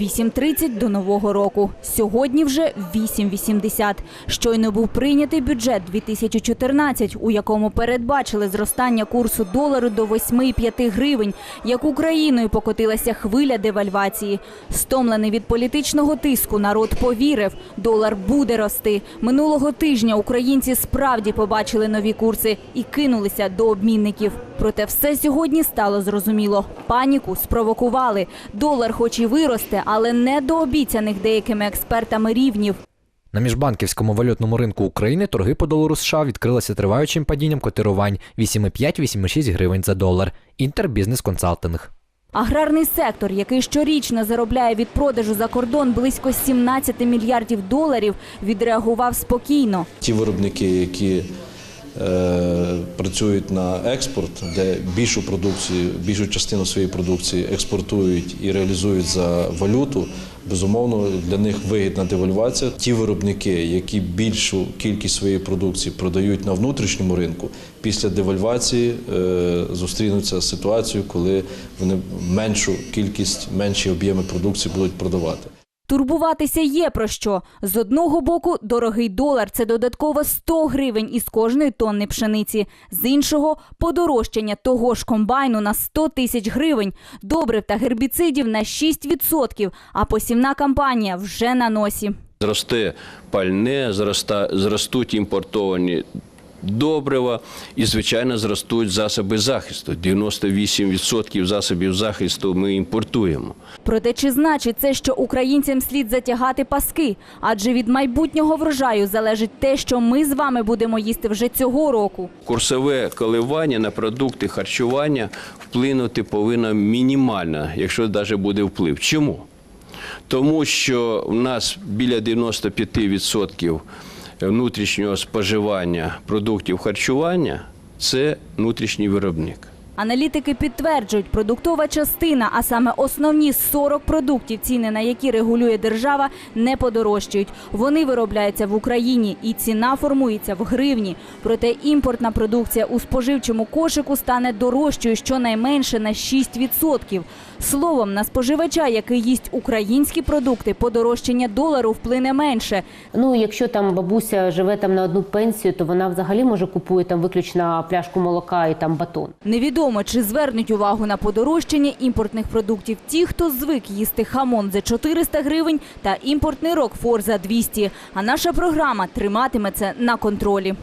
8.30 до нового року. Сьогодні вже 8.80. Щойно був прийнятий бюджет 2014, у якому передбачили зростання курсу долару до 8,5 гривень, як Україною покотилася хвиля девальвації. Стомлений від політичного тиску народ повірив, долар буде рости. Минулого тижня українці справді побачили нові курси і кинулися до обмінників. Проте все сьогодні стало зрозуміло. Паніку спровокували. Долар хоч і виросте, але не до обіцяних деякими експертами рівнів. На міжбанківському валютному ринку України торги по долару США відкрилися триваючим падінням котирувань 8,5-8,6 гривень за долар. Інтербізнес консалтинг. Аграрний сектор, який щорічно заробляє від продажу за кордон близько 17 мільярдів доларів, відреагував спокійно. Ті виробники, які працюють на експорт, де більшу продукцію, більшу частину своєї продукції експортують і реалізують за валюту, безумовно для них вигідна девальвація. Ті виробники, які більшу кількість своєї продукції продають на внутрішньому ринку, після девальвації е, зустрінуться з ситуацією, коли вони меншу кількість, менші об'єми продукції будуть продавати. Турбуватися є про що. З одного боку, дорогий долар це додатково 100 гривень із кожної тонни пшениці. З іншого подорожчання того ж комбайну на 100 тисяч гривень, добрив та гербіцидів на 6%, а посівна кампанія вже на носі. Зросте пальне, зроста, зростуть імпортовані добрива і, звичайно, зростуть засоби захисту. 98% засобів захисту ми імпортуємо. Проте чи значить це, що українцям слід затягати паски? Адже від майбутнього врожаю залежить те, що ми з вами будемо їсти вже цього року. Курсове коливання на продукти харчування вплинути повинно мінімально, якщо навіть буде вплив. Чому? Тому що в нас біля 95% внутрішнього споживання продуктів харчування це внутрішній виробник. Аналітики підтверджують, продуктова частина, а саме основні 40 продуктів, ціни на які регулює держава, не подорожчають. Вони виробляються в Україні і ціна формується в гривні. Проте імпортна продукція у споживчому кошику стане дорожчою щонайменше на 6%. Словом, на споживача, який їсть українські продукти, подорожчання долару вплине менше. Ну, якщо там бабуся живе там на одну пенсію, то вона взагалі може купує там виключно пляшку молока і там батон. Невідомо, чи звернуть увагу на подорожчання імпортних продуктів ті, хто звик їсти хамон за 400 гривень та імпортний рокфор за 200. А наша програма триматиме це на контролі.